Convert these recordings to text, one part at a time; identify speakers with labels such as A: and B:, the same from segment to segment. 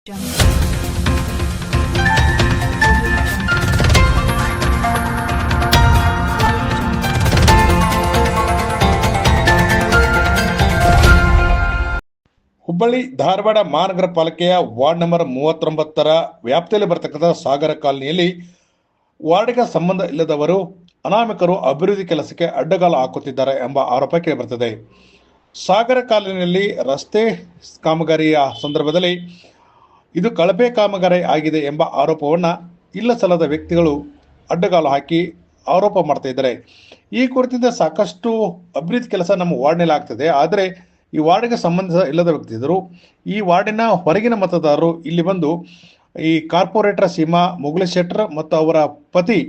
A: ಹುಬ್ಬಳ್ಳಿ ಧಾರವಾಡ ಮಹಾನಗರ ಪಾಲಿಕೆಯ ward number ಮೂವತ್ತೊಂಬತ್ತರ ವ್ಯಾಪ್ತಿಯಲ್ಲಿ ಬರತಕ್ಕಂಥ ಸಾಗರ ಕಾಲನಿಯಲ್ಲಿ ವಾರ್ಡ್ಗೆ ಸಂಬಂಧ ಇಲ್ಲದವರು ಅನಾಮಿಕರು ಅಭಿವೃದ್ಧಿ ಕೆಲಸಕ್ಕೆ ಅಡ್ಡಗಾಲ ಹಾಕುತ್ತಿದ್ದಾರೆ ಎಂಬ ಆರೋಪ ಕೇಳಿಬರುತ್ತದೆ. ಸಾಗರ ಕಾಲನಿಯಲ್ಲಿ ರಸ್ತೆ ಕಾಮಗಾರಿಯ ಸಂದರ್ಭದಲ್ಲಿ ಇದು ಕಳಪೆ ಕಾಮಗಾರಿ ಆಗಿದೆ ಎಂಬ ಆರೋಪವನ್ನು ಇಲ್ಲ ಸಲ್ಲದ ವ್ಯಕ್ತಿಗಳು ಅಡ್ಡಗಾಲು ಹಾಕಿ ಆರೋಪ ಮಾಡ್ತಾ ಇದ್ದಾರೆ. ಈ ಕುರಿತಿಂದ ಸಾಕಷ್ಟು ಅಭಿವೃದ್ಧಿ ಕೆಲಸ ನಮ್ಮ ವಾರ್ಡ್ನಲ್ಲಿ ಆಗ್ತದೆ. ಆದರೆ ಈ ವಾರ್ಡ್ಗೆ ಸಂಬಂಧ ಇಲ್ಲದ ವ್ಯಕ್ತಿದರು ಈ ವಾರ್ಡಿನ ಹೊರಗಿನ ಮತದಾರರು ಇಲ್ಲಿ ಬಂದು ಈ ಕಾರ್ಪೊರೇಟರ್ ಸೀಮಾ ಮೊಘಲು ಶೆಟ್ಟರ್ ಮತ್ತು ಅವರ ಪತಿ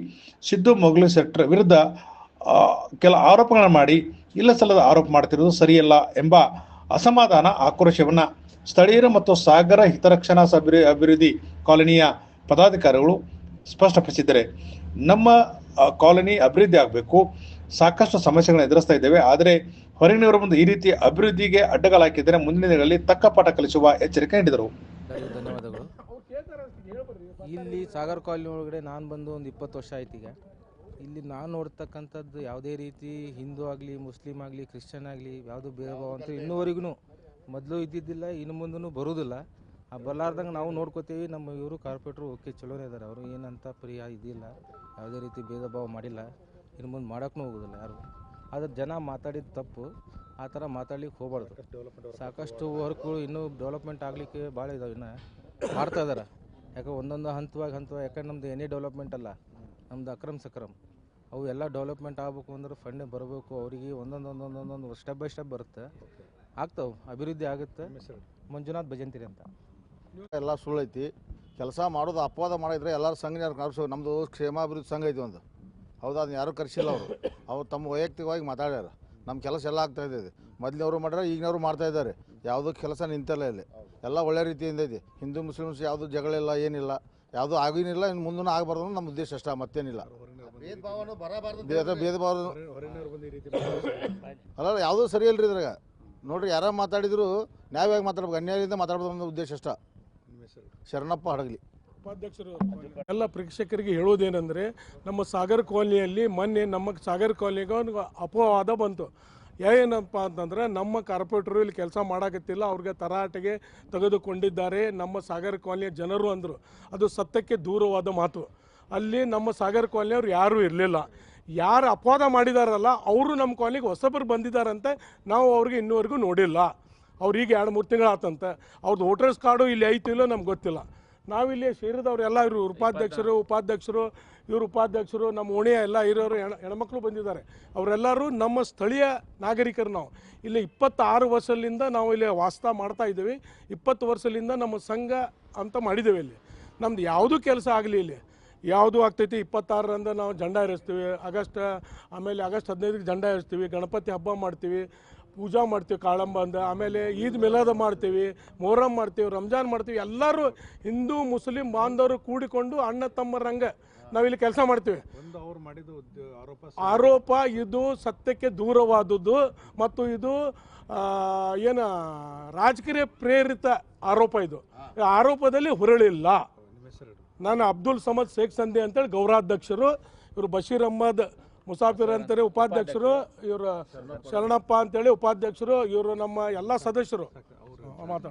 A: ಸಿದ್ದು ಮೊಘಲು ಶೆಟ್ಟರ್ ವಿರುದ್ಧ ಕೆಲ ಆರೋಪಗಳನ್ನು ಮಾಡಿ ಇಲ್ಲ ಸಲ್ಲದ ಆರೋಪ ಮಾಡ್ತಿರೋದು ಸರಿಯಲ್ಲ ಎಂಬ ಅಸಮಾಧಾನ ಆಕ್ರೋಶವನ್ನ ಸ್ಥಳೀಯರು ಮತ್ತು ಸಾಗರ ಹಿತರಕ್ಷಣಾ ಸಭೆ ಅಭಿವೃದ್ಧಿ ಕಾಲೋನಿಯ ಪದಾಧಿಕಾರಿಗಳು ಸ್ಪಷ್ಟಪಡಿಸಿದ್ದಾರೆ. ನಮ್ಮ ಕಾಲೋನಿ ಅಭಿವೃದ್ಧಿ ಆಗಬೇಕು. ಸಾಕಷ್ಟು ಸಮಸ್ಯೆಗಳನ್ನು ಎದುರಿಸ್ತಾ ಇದ್ದೇವೆ. ಆದರೆ ಹೊರಗಿನವರ ಮುಂದೆ ಈ ರೀತಿ ಅಭಿವೃದ್ಧಿಗೆ ಅಡ್ಡಗಾಲ ಹಾಕಿದರೆ ಮುಂದಿನ ದಿನಗಳಲ್ಲಿ ತಕ್ಕ ಪಾಠ ಕಲಿಸುವ ಎಚ್ಚರಿಕೆ ನೀಡಿದರು.
B: ಧನ್ಯವಾದಗಳು. ಇಲ್ಲಿ ಸಾಗರ್ ಕಾಲೋನಿ ಒಳಗಡೆ ನಾನು ಬಂದು ಒಂದು ಇಪ್ಪತ್ತು ವರ್ಷ ಆಯ್ತು ಈಗ. ಇಲ್ಲಿ ನಾನು ನೋಡ್ತಕ್ಕಂಥದ್ದು ಯಾವುದೇ ರೀತಿ ಹಿಂದೂ ಆಗಲಿ ಮುಸ್ಲಿಮ್ ಆಗಲಿ, ಕ್ರಿಶ್ಚಿಯನ್ ಆಗಲಿ, ಯಾವುದು ಭೇದ ಭಾವ ಅಂತ ಇನ್ನೂವರೆಗೂ ಮೊದಲು ಇದ್ದಿದ್ದಿಲ್ಲ, ಇನ್ನು ಮುಂದೂ ಬರುವುದಿಲ್ಲ ಆ ಬರಲಾರ್ದಂಗೆ ನಾವು ನೋಡ್ಕೋತೀವಿ, ನಮ್ಮ ಇವರು ಕಾರ್ಪೊರೇಟ್ರು ಓಕೆ, ಚಲೋನೇ ಇದ್ದಾರೆ ಅವರು ಏನಂತ ಪ್ರಿಯ ಇದಿಲ್ಲ, ಯಾವುದೇ ರೀತಿ ಭೇದ ಭಾವ ಮಾಡಿಲ್ಲ. ಇನ್ನು ಮುಂದೆ ಮಾಡೋಕ್ಕೂ ಹೋಗೋದಿಲ್ಲ ಯಾರು. ಆದರೆ ಜನ ಮಾತಾಡಿದ ತಪ್ಪು, ಆ ಥರ ಮಾತಾಡ್ಲಿಕ್ಕೆ ಹೋಗ್ಬಾರ್ದು. ಸಾಕಷ್ಟು ವರ್ಕ್ಗಳು ಇನ್ನೂ ಡೆವಲಪ್ಮೆಂಟ್ ಆಗಲಿಕ್ಕೆ ಭಾಳ ಇದಾವೆ ಇನ್ನು. ಮಾಡ್ತಾ ಇದಾರೆ. ಯಾಕೆ ಒಂದೊಂದು ಹಂತವಾಗಿ ಹಂತವಾಗಿ, ಯಾಕಂದ್ರೆ ನಮ್ದು ಎನಿ ಡೆವಲಪ್ಮೆಂಟ್ ಅಲ್ಲ, ನಮ್ದು ಅಕ್ರಮ್ ಸಕ್ರಮ್. ಅವು ಎಲ್ಲ ಡೆವಲಪ್ಮೆಂಟ್ ಆಗಬೇಕು ಅಂದ್ರೆ ಫಂಡ್ ಬರಬೇಕು, ಅವರಿಗೆ ಒಂದೊಂದು ಒಂದೊಂದು ಒಂದೊಂದು ಸ್ಟೆಪ್ ಬೈ ಸ್ಟೆಪ್ ಬರುತ್ತೆ. ಆಗ್ತಾವೆ ಅಭಿವೃದ್ಧಿ ಆಗುತ್ತೆ. ಮಂಜುನಾಥ್ ಭಜಂತಿರಿ ಅಂತ.
C: ಎಲ್ಲ ಸುಳ್ಳೈತಿ ಕೆಲಸ ಮಾಡೋದು ಅಪವಾದ ಮಾಡಿದ್ರೆ ಎಲ್ಲರೂ ಸಂಘ ಕರ್ಸೋ ನಮ್ಮದು ಕ್ಷೇಮಾಭಿವೃದ್ಧಿ ಸಂಘ ಐತಿ ಒಂದು. ಹೌದಾ ಅದನ್ನ ಯಾರೂ ಕರೆಸಿಲ್ಲ ಅವರು. ಅವ್ರು ತಮ್ಮ ವೈಯಕ್ತಿಕವಾಗಿ ಮಾತಾಡ್ಯಾರ. ನಮ್ಮ ಕೆಲಸ ಎಲ್ಲ ಆಗ್ತಾ ಇದೆ ಮೊದಲಿನವರು ಮಾಡ್ಯಾರ ಈಗಿನವರು ಮಾಡ್ತಾ ಇದ್ದಾರೆ. ಯಾವುದೂ ಕೆಲಸ ನಿಂತಲ್ಲ ಇಲ್ಲಿ. ಎಲ್ಲ ಒಳ್ಳೆ ರೀತಿಯಿಂದ ಇದೆ. ಹಿಂದೂ ಮುಸ್ಲಿಮ್ಸ್ ಯಾವುದು ಜಗಳಿಲ್ಲ ಏನಿಲ್ಲ. ಯಾವುದೂ ಆಗಿನಿಲ್ಲ ಇನ್ನು ಮುಂದೂ ಆಗಬಾರ್ದು ಅಂದ್ರೆ ನಮ್ಮ ಉದ್ದೇಶ ಅಷ್ಟೇ ಮತ್ತೇನಿಲ್ಲ. ಭೇದ ಭೇದ ಭಾವ ಅಲ್ಲ ಯಾವುದೂ ಸರಿ ಇಲ್ರಿ ಇದ್ರಾಗ. ನೋಡ್ರಿ ಯಾರ ಮಾತಾಡಿದ್ರು ನ್ಯಾಯವಾಗಿ ಮಾತಾಡ್ಬೇಕು? ಅನ್ಯಾಯದಿಂದ ಮಾತಾಡ್ಬೋದು ಉದ್ದೇಶ ಅಷ್ಟ. ಶರಣಪ್ಪ ಹಡಗಲಿ.
D: ಉಪಾಧ್ಯಕ್ಷರು, ಎಲ್ಲ ಪ್ರೇಕ್ಷಕರಿಗೆ ಹೇಳೋದೇನೆಂದರೆ, ನಮ್ಮ ಸಾಗರ್ ಕಾಲನಿಯಲ್ಲಿ ಮೊನ್ನೆ ನಮ್ಮ ಸಾಗರ್ ಕಾಲನಿಗೆ ಒಂದು ಅಪವಾದ ಬಂತು. ಏನಪ್ಪ ಅಂತಂದ್ರೆ, ನಮ್ಮ ಕಾರ್ಪೊರೇಟರು ಇಲ್ಲಿ ಕೆಲಸ ಮಾಡಾಕತ್ತಿಲ್ಲ, ಅವ್ರಿಗೆ ತರಾಟೆಗೆ ತೆಗೆದುಕೊಂಡಿದ್ದಾರೆ ನಮ್ಮ ಸಾಗರ್ ಕಾಲನಿಯ ಜನರು ಅಂದರು. ಅದು ಸತ್ಯಕ್ಕೆ ದೂರವಾದ ಮಾತು. ಅಲ್ಲಿ ನಮ್ಮ ಸಾಗರ್ ಕಾಲನಿಯವ್ರು ಯಾರೂ ಇರಲಿಲ್ಲ. ಯಾರು ಅಪವಾದ ಮಾಡಿದಾರಲ್ಲ, ಅವರು ನಮ್ಮ ಕಾಲನಿಗೆ ಹೊಸಬರು ಬಂದಿದ್ದಾರಂತೆ ನಾವು ಅವ್ರಿಗೆ ಇನ್ನೂವರೆಗೂ ನೋಡಿಲ್ಲ. ಅವ್ರು ಈಗ ಎರಡು, ಮೂರು ತಿಂಗಳು ಆತಂತೆ ಅವ್ರದ್ದು ವೋಟರ್ಸ್ ಕಾರ್ಡು ಇಲ್ಲಿ ಐತಿಲ್ಲೋ ನಮ್ಗೆ ಗೊತ್ತಿಲ್ಲ. ನಾವಿಲ್ಲಿ ಸೇರಿದವ್ರು ಎಲ್ಲ ಇವರು, ಉಪಾಧ್ಯಕ್ಷರು ಉಪಾಧ್ಯಕ್ಷರು, ಇವರು ಉಪಾಧ್ಯಕ್ಷರು, ನಮ್ಮ ಓಣಿಯ ಎಲ್ಲ ಇರೋರು, ಹೆಣ, ಹೆಣ್ಮಕ್ಳು ಬಂದಿದ್ದಾರೆ. ಅವರೆಲ್ಲರೂ ನಮ್ಮ ಸ್ಥಳೀಯ ನಾಗರಿಕರು ನಾವು. ಇಲ್ಲಿ ಇಪ್ಪತ್ತಾರು ವರ್ಷದಿಂದ ನಾವು ಇಲ್ಲಿ ವಾಸ್ತ ಮಾಡ್ತಾ ಇದ್ದೀವಿ. ಇಪ್ಪತ್ತು ವರ್ಷದಿಂದ ನಮ್ಮ ಸಂಘ ಅಂತ ಮಾಡಿದ್ದೇವೆ ಇಲ್ಲಿ. ನಮ್ದು ಯಾವುದೂ ಕೆಲಸ ಆಗಲಿ ಇಲ್ಲಿ. ಯಾವುದು ಆಗ್ತೈತಿ ಇಪ್ಪತ್ತಾರರಂದ ನಾವು ಜಂಡ ಇರಿಸ್ತೀವಿ ಆಗಸ್ಟ್ ಆಮೇಲೆ ಆಗಸ್ಟ್ ಹದಿನೈದಕ್ಕೆ ಜಂಡ ಇರಿಸ್ತೀವಿ ಗಣಪತಿ ಹಬ್ಬ ಮಾಡ್ತೀವಿ ಪೂಜಾ ಮಾಡ್ತೀವಿ ಕಾಳಂಬ ಅಂದ ಆಮೇಲೆ ಈದ್ ಮಿಲಾದ ಮಾಡ್ತೀವಿ ಮೊಹರಂ ಮಾಡ್ತೀವಿ ರಂಜಾನ್ ಮಾಡ್ತೀವಿ ಎಲ್ಲರೂ ಹಿಂದೂ ಮುಸ್ಲಿಂ ಬಾಂಧವರು ಕೂಡಿಕೊಂಡು ಅಣ್ಣ ತಮ್ಮರಂಗೆ ನಾವಿಲ್ಲಿ ಕೆಲಸ ಮಾಡ್ತೀವಿ.
A: ಆರೋಪ
D: ಆರೋಪ ಇದು ಸತ್ಯಕ್ಕೆ ದೂರವಾದದ್ದು ಮತ್ತು ಇದು ಏನು ರಾಜಕೀಯ ಪ್ರೇರಿತ ಆರೋಪ ಇದು. ಆರೋಪದಲ್ಲಿ ಹುರಳಿಲ್ಲ. ನಾನು ಅಬ್ದುಲ್ ಸಮದ್ ಶೇಖ್ ಸಂದಿ ಅಂತೇಳಿ ಗೌರವಾಧ್ಯಕ್ಷರು ಇವರು ಬಶೀರ್ ಅಹ್ಮದ್ ಮುಸಾಫಿರ್ ಅಂತೇಳಿ ಉಪಾಧ್ಯಕ್ಷರು ಇವರು ಶರಣಪ್ಪ. ಅಂತೇಳಿ ಉಪಾಧ್ಯಕ್ಷರು ಇವರು ನಮ್ಮ ಎಲ್ಲ ಸದಸ್ಯರು. ಮಾತಾಡ